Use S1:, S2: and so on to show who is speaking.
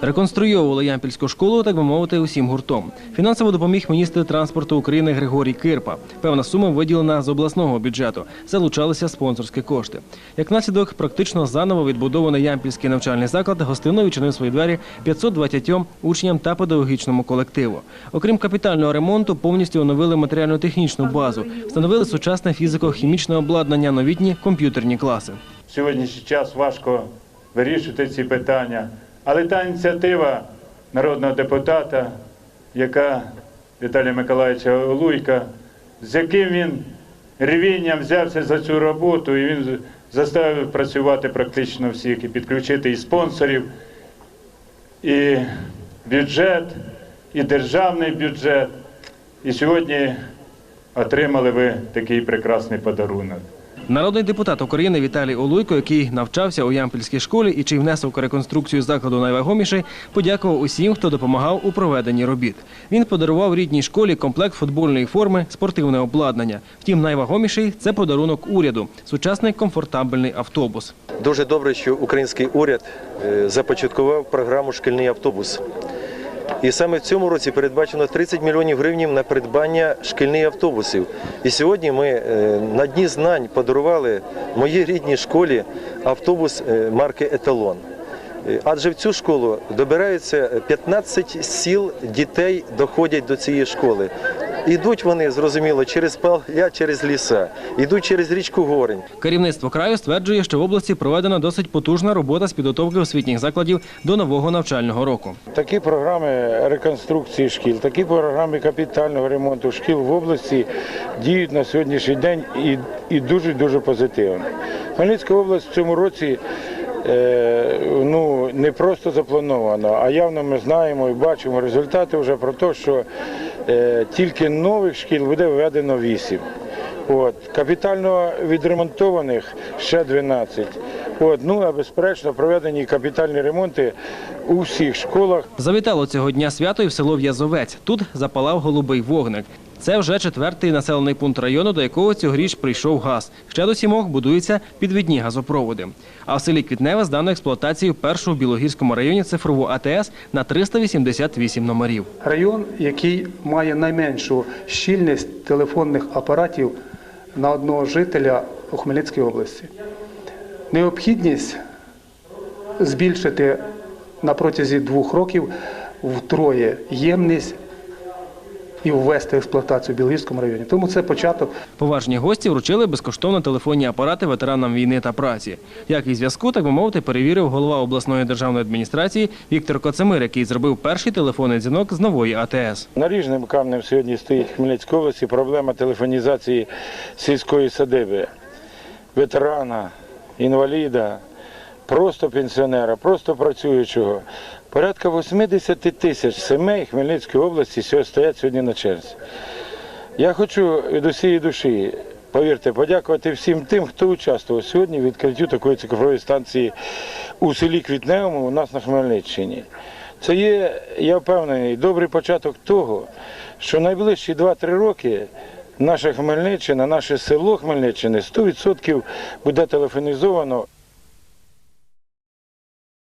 S1: Реконструйовували Ямпільську школу, так би мовити, усім гуртом. Фінансово допоміг міністр транспорту України Григорій Кирпа. Певна сума виділена з обласного бюджету. Залучалися спонсорські кошти. Як наслідок, практично заново відбудований Ямпільський навчальний заклад гостинно відчинив свої двері 520 учням та педагогічному колективу. Окрім капітального ремонту, повністю оновили матеріально-технічну базу, встановили сучасне фізико-хімічне обладнання, новітні комп'ютерні класи.
S2: В сьогоднішній час важко вирішити ці питання. Але та ініціатива народного депутата, яка Віталія Миколаївича Олуйка, з яким він ревінням взявся за цю роботу, і він заставив працювати практично всіх, і підключити і спонсорів, і бюджет, і державний бюджет. І сьогодні отримали ви такий прекрасний подарунок.
S1: Народний депутат України Віталій Олуйко, який навчався у Ямпільській школі і чий внесок у реконструкцію закладу найвагоміший, подякував усім, хто допомагав у проведенні робіт. Він подарував рідній школі комплект футбольної форми, спортивне обладнання. Втім, найвагоміший це подарунок уряду сучасний комфортабельний автобус.
S3: Дуже добре, що український уряд е, започаткував програму Шкільний автобус. І саме в цьому році передбачено 30 мільйонів гривень на придбання шкільних автобусів. І сьогодні ми е, на дні знань подарували моїй рідній школі автобус е, марки Еталон. Е, Адже в цю школу добираються 15 сіл дітей доходять до цієї школи. Ідуть вони, зрозуміло, через поля, через ліса, ідуть через річку Горень.
S1: Керівництво краю стверджує, що в області проведена досить потужна робота з підготовки освітніх закладів до нового навчального року.
S4: Такі програми реконструкції шкіл, такі програми капітального ремонту шкіл в області діють на сьогоднішній день і, і дуже дуже позитивно. Хмельницька область в цьому році е, ну, не просто заплановано, а явно ми знаємо і бачимо результати вже про те, що тільки нових шкіл буде введено 8. От, капітально відремонтованих ще 12. От, ну а безперечно проведені капітальні ремонти у всіх школах.
S1: Завітало цього дня свято і в село В'язовець. Тут запалав голубий вогник. Це вже четвертий населений пункт району, до якого цьогоріч прийшов газ. Ще до сімох будуються підвідні газопроводи. А в селі Квітневе здано експлуатацію першу в Білогірському районі цифрову АТС на 388 номерів.
S5: Район, який має найменшу щільність телефонних апаратів на одного жителя у Хмельницькій області. Необхідність збільшити на протязі двох років втроє ємність і ввести експлуатацію в Білогірському районі. Тому це початок
S1: Поважні гості вручили безкоштовно телефонні апарати ветеранам війни та праці. Якість зв'язку, так би мовити, перевірив голова обласної державної адміністрації Віктор Коцемир, який зробив перший телефонний дзвінок з нової АТС.
S4: Наріжним камнем сьогодні стоїть в Хмельницькій області проблема телефонізації сільської садиби. Ветерана, інваліда, просто пенсіонера, просто працюючого. Порядка 80 тисяч сімей Хмельницької області стоять сьогодні на черзі. Я хочу від усієї душі, повірте, подякувати всім тим, хто участвував сьогодні в відкриттю такої цифрової станції у селі Квітневому у нас на Хмельниччині. Це є, я впевнений, добрий початок того, що найближчі 2-3 роки наша Хмельниччина, наше село Хмельниччини 100% буде телефонізовано